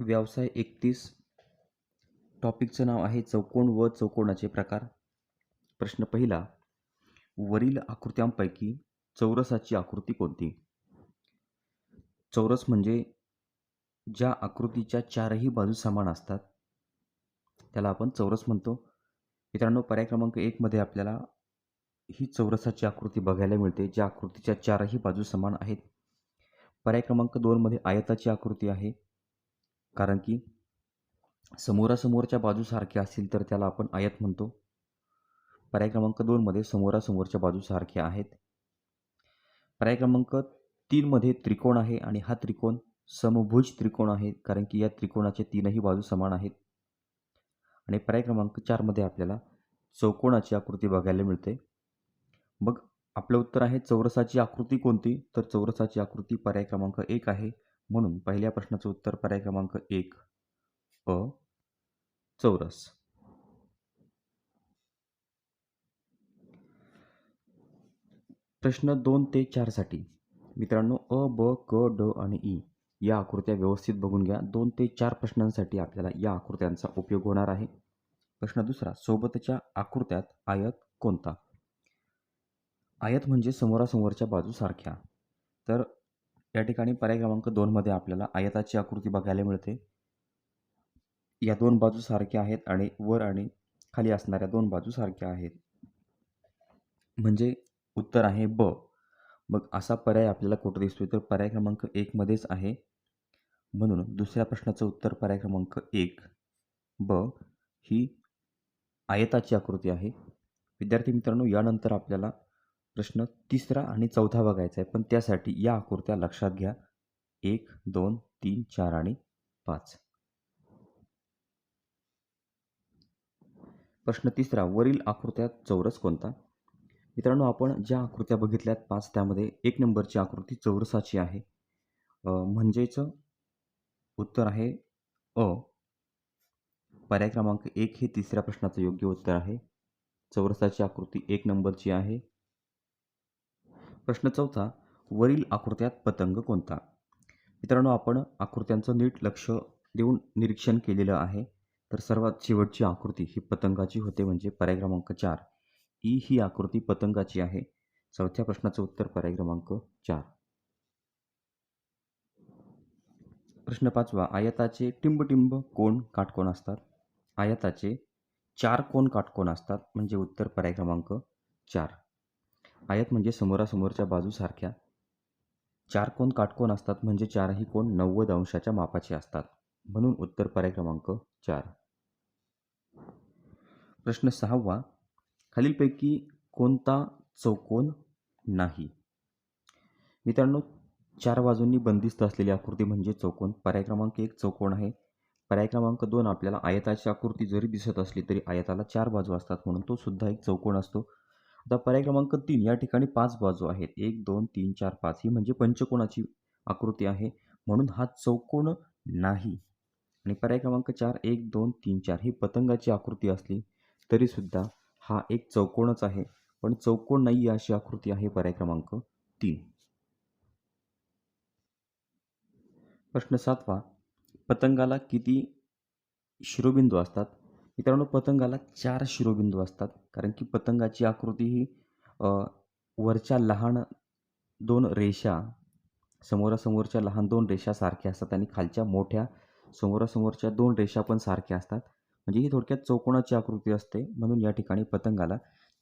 व्यवसाय एकतीस. टॉपिकचं नाव आहे चौकोन व चौकोनाचे प्रकार. प्रश्न पहिला वरील आकृत्यांपैकी चौरसाची आकृती कोणती? चौरस म्हणजे ज्या आकृतीच्या चारही बाजू समान असतात. त्याला आपण चौरस म्हणतो. मित्रांनो पर्याय क्रमांक एकमध्ये आपल्याला ही चौरसाची आकृती बघायला मिळते ज्या आकृतीच्या चारही बाजू समान आहेत. पर्याय क्रमांक दोनमध्ये आयताची आकृती आहे. कारण की समोरासमोरच्या बाजू सारख्या असतील तर त्याला आपण आयत म्हणतो. पर्याय क्रमांक दोनमध्ये समोरासमोरच्या बाजू सारख्या आहेत. पर्याय क्रमांक तीनमध्ये त्रिकोण आहे आणि हा त्रिकोण समभुज त्रिकोण आहे कारण की या त्रिकोणाचे तीनही बाजू समान आहेत. आणि पर्याय क्रमांक चारमध्ये आपल्याला चौकोनाची आकृती बघायला मिळते. मग आपलं उत्तर आहे चौरसाची आकृती कोणती? तर चौरसाची आकृती पर्याय क्रमांक एक आहे. म्हणून पहिल्या प्रश्नाचं उत्तर पर्याय क्रमांक एक अ चौरस. प्रश्न दोन ते चारसाठी मित्रांनो अ ब क ड आणि ई या आकृत्या व्यवस्थित बघून घ्या. दोन ते चार प्रश्नांसाठी आपल्याला या आकृत्यांचा उपयोग होणार आहे. प्रश्न दुसरा सोबतच्या आकृत्यात आयत कोणता? आयत म्हणजे समोरासमोरच्या बाजूसारख्या. तर या ठिकाणी पर्याय क्रमांक दोनमध्ये आपल्याला आयताची आकृती बघायला मिळते. या दोन बाजू सारख्या आहेत आणि वर आणि खाली असणाऱ्या दोन बाजू सारख्या आहेत. म्हणजे उत्तर आहे ब. मग असा पर्याय आपल्याला कुठं दिसतोय? तर पर्याय क्रमांक एकमध्येच आहे. म्हणून दुसऱ्या प्रश्नाचं उत्तर पर्याय क्रमांक एक. ब ही आयताची आकृती आहे. विद्यार्थी मित्रांनो यानंतर आपल्याला प्रश्न तिसरा आणि चौथा बघायचा आहे. पण त्यासाठी या आकृत्या लक्षात घ्या. एक दोन तीन चार आणि पाच. प्रश्न तिसरा वरील आकृत्यात चौरस कोणता? मित्रांनो आपण ज्या आकृत्या बघितल्यात पाच त्यामध्ये एक नंबरची आकृती चौरसाची आहे. म्हणजेच उत्तर आहे अ. पर्याय क्रमांक एक हे तिसऱ्या प्रश्नाचं योग्य उत्तर आहे. चौरसाची आकृती एक नंबरची आहे. प्रश्न चौथा वरील आकृत्यात पतंग कोणता? मित्रांनो आपण आकृत्यांचं नीट लक्ष देऊन निरीक्षण केलेलं आहे. तर सर्वात शेवटची आकृती ही पतंगाची होते म्हणजे पर्याय क्रमांक चार. ई ही आकृती पतंगाची आहे. चौथ्या प्रश्नाचं उत्तर पर्याय क्रमांक चार. प्रश्न पाचवा आयताचे टिंबटिंब कोण काटकोण असतात? आयताचे चार कोण काटकोण असतात? म्हणजे उत्तर पर्याय क्रमांक चार. आयत म्हणजे समोरासमोरच्या बाजूसारख्या. चार कोण काटकोण असतात म्हणजे चारही कोण नव्वद अंशाच्या मापाचे असतात. म्हणून उत्तर पर्याय क्रमांक चार. प्रश्न सहावा. खालीलपैकी कोणता चौकोन नाही? मित्रांनो चार बाजूंनी बंदिस्त असलेली आकृती म्हणजे चौकोन. पर्याय क्रमांक एक चौकोन आहे. पर्याय क्रमांक दोन आपल्याला आयताची आकृती जरी दिसत असली तरी आयताला चार बाजू असतात म्हणून तो सुद्धा एक चौकोन असतो. आता पर्याय क्रमांक तीन या ठिकाणी पाच बाजू आहेत. एक दोन तीन चार पाच ही म्हणजे पंचकोणाची आकृती आहे. म्हणून हा चौकोन नाही. आणि पर्याय क्रमांक चार एक दोन तीन चार ही पतंगाची आकृती असली तरीसुद्धा हा एक चौकोनच आहे. पण चौकोन नाही अशी आकृती आहे पर्याय क्रमांक तीन. प्रश्न सातवा. पतंगाला किती शिरोबिंदू असतात? मित्रांनो पतंगाला चार शिरोबिंदू असतात. कारण की पतंगाची आकृती ही वरच्या लहान दोन रेषा समोरासमोरच्या लहान दोन रेषा सारख्या असतात आणि खालच्या मोठ्या समोरासमोरच्या दोन रेषा पण सारख्या असतात. म्हणजे ही थोडक्यात चौकोनाची आकृती असते. म्हणून या ठिकाणी पतंगाला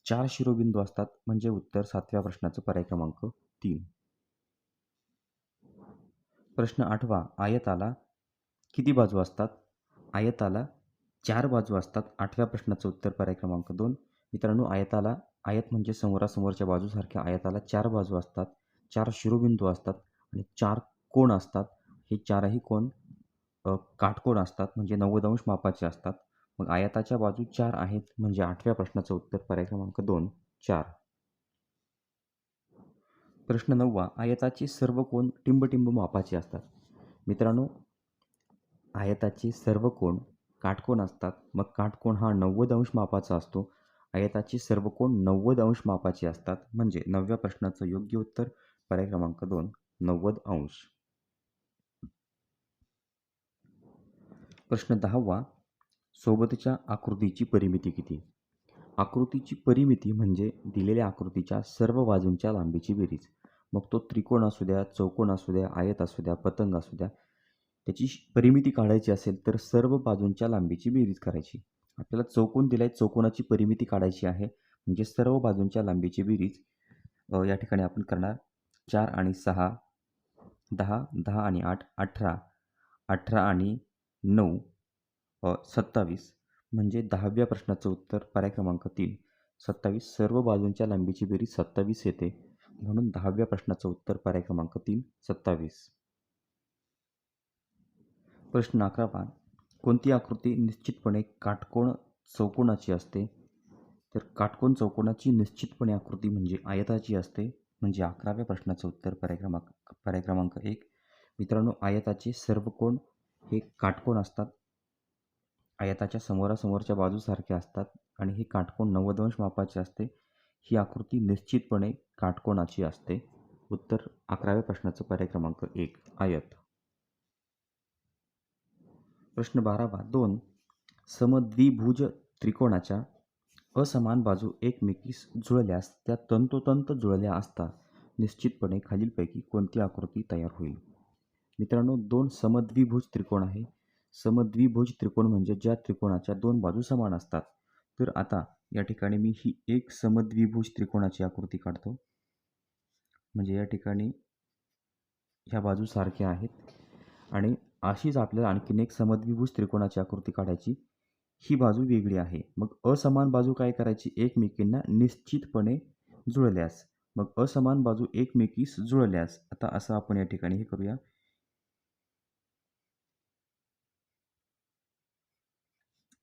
चार शिरोबिंदू असतात. म्हणजे उत्तर सातव्या प्रश्नाचं पर्याय क्रमांक तीन. प्रश्न आठवा. आयताला किती बाजू असतात? आयताला चार बाजू असतात. आठव्या प्रश्नाचं उत्तर पर्याय क्रमांक दोन. मित्रांनो आयताला आयत म्हणजे समोरासमोरच्या बाजूसारख्या आयताला चार बाजू असतात. चार शिरोबिंदू असतात आणि चार कोण असतात? हे चारही कोण? काटकोण असतात. म्हणजे नव्वदंश मापाचे असतात. मग आयताच्या बाजू चार आहेत म्हणजे आठव्या प्रश्नाचं उत्तर पर्याय क्रमांक दोन. चार. प्रश्न नववा. आयताचे सर्व कोण टिंबटिंब मापाचे असतात? मित्रांनो आयताचे सर्व कोण काटकोण असतात. मग काटकोण हा नव्वद अंश मापाचा असतो. आयताची सर्व कोण नव्वद अंश मापाची असतात. म्हणजे नवव्या प्रश्नाचं योग्य उत्तर पर्याय क्रमांक दोन नव्वद अंश. प्रश्न दहावा सोबतच्या आकृतीची परिमिती किती? आकृतीची परिमिती म्हणजे दिलेल्या आकृतीच्या सर्व बाजूंच्या लांबीची बेरीज. मग तो त्रिकोण असू द्या चौकोन असू द्या आयत असू द्या पतंग असू द्या त्याची परिमिती काढायची असेल तर सर्व बाजूंच्या लांबीची बेरीज करायची. आपल्याला चौकोन दिलाय चौकोनाची परिमिती काढायची आहे. म्हणजे सर्व बाजूंच्या लांबीची बेरीज या ठिकाणी आपण करणार. चार आणि सहा दहा दहा आणि आठ अठरा अठरा आणि नऊ सत्तावीस. म्हणजे दहाव्या प्रश्नाचं उत्तर पर्याय क्रमांक तीन. सत्तावीस सर्व बाजूंच्या लांबीची बेरीज सत्तावीस येते. म्हणून दहाव्या प्रश्नाचं उत्तर पर्याय क्रमांक तीन सत्तावीस. प्रश्न अकरावा कोणती आकृती निश्चितपणे काटकोण चौकोनाची असते? तर काटकोण चौकोनाची निश्चितपणे आकृती म्हणजे आयताची असते म्हणजे अकराव्या प्रश्नाचं उत्तर पर्याय क्रमांक एक. मित्रांनो आयताचे सर्व कोण हे काटकोण असतात. आयताच्या समोरासमोरच्या बाजूसारखे असतात आणि हे काटकोण नव्वद मापाचे असते. ही आकृती निश्चितपणे काटकोणाची असते. उत्तर अकराव्या प्रश्नाचं पर्याय क्रमांक एक. आयत. प्रश्न बारावा. दोन समद्विभुज त्रिकोणाच्या असमान बाजू एकमेकीस जुळल्यास त्या तंतोतंत जुळल्या असता निश्चितपणे खालीलपैकी कोणती आकृती तयार होईल? मित्रांनो दोन समद्विभुज त्रिकोण आहे. समद्विभुज त्रिकोण म्हणजे ज्या त्रिकोणाच्या दोन बाजू समान असतात. तर आता या ठिकाणी मी ही एक समद्विभुज त्रिकोणाची आकृती काढतो. म्हणजे या ठिकाणी ह्या बाजू सारख्या आहेत. आणि अशीच आपल्याला आणखीन एक समद्विभुज त्रिकोणाची आकृती काढायची. ही बाजू वेगळी आहे. मग असमान बाजू काय करायची? एकमेकींना निश्चितपणे जुळल्यास. मग असमान बाजू एकमेकीस जुळल्यास. आता असं आपण या ठिकाणी हे करूया.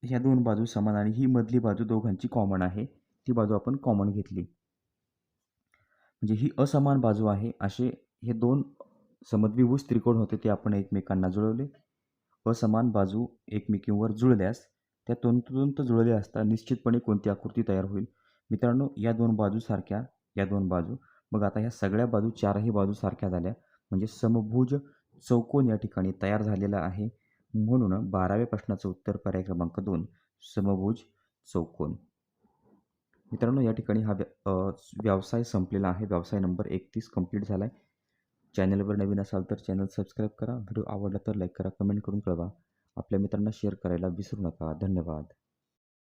ह्या दोन बाजू समान आणि ही मधली बाजू दोघांची कॉमन आहे. ती बाजू आपण कॉमन घेतली. म्हणजे ही असमान बाजू आहे. असे हे दोन समद्विभुज त्रिकोण होते ते आपण एकमेकांना जुळवले. असमान बाजू एकमेकींवर जुळल्यास त्या तंतोतंत जुळल्या असता निश्चितपणे कोणती आकृती तयार होईल? मित्रांनो या दोन बाजू सारख्या या दोन बाजू. मग आता ह्या सगळ्या बाजू चारही बाजू सारख्या झाल्या. म्हणजे समभुज चौकोन या ठिकाणी तयार झालेला आहे. म्हणून बाराव्या प्रश्नाचं उत्तर पर्याय क्रमांक दोन समभुज चौकोन. मित्रांनो या ठिकाणी हा व्य- व्यवसाय संपलेला आहे. व्यवसाय नंबर एकतीस कंप्लीट झाला आहे चॅनलवर नवीन असाल तर चॅनल सबस्क्राईब करा. व्हिडिओ आवडला तर लाईक करा कमेंट करून कळवा. आपल्या मित्रांना शेअर करायला विसरू नका. धन्यवाद.